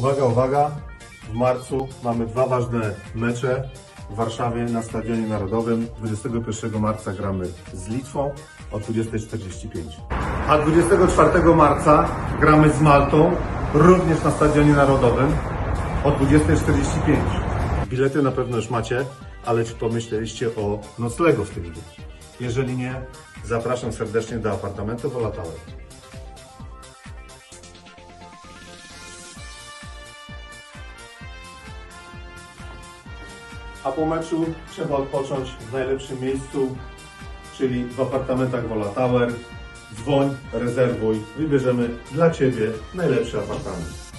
Uwaga, uwaga. W marcu mamy dwa ważne mecze. W Warszawie na Stadionie Narodowym 21 marca gramy z Litwą o 20.45. A 24 marca gramy z Maltą również na Stadionie Narodowym o 20.45. Bilety na pewno już macie, ale czy pomyśleliście o noclegu w tym dniu? Jeżeli nie, zapraszam serdecznie do apartamentu Wola A po meczu trzeba odpocząć w najlepszym miejscu, czyli w apartamentach Wola Tower. Dzwoń, rezerwuj, wybierzemy dla Ciebie najlepszy apartament.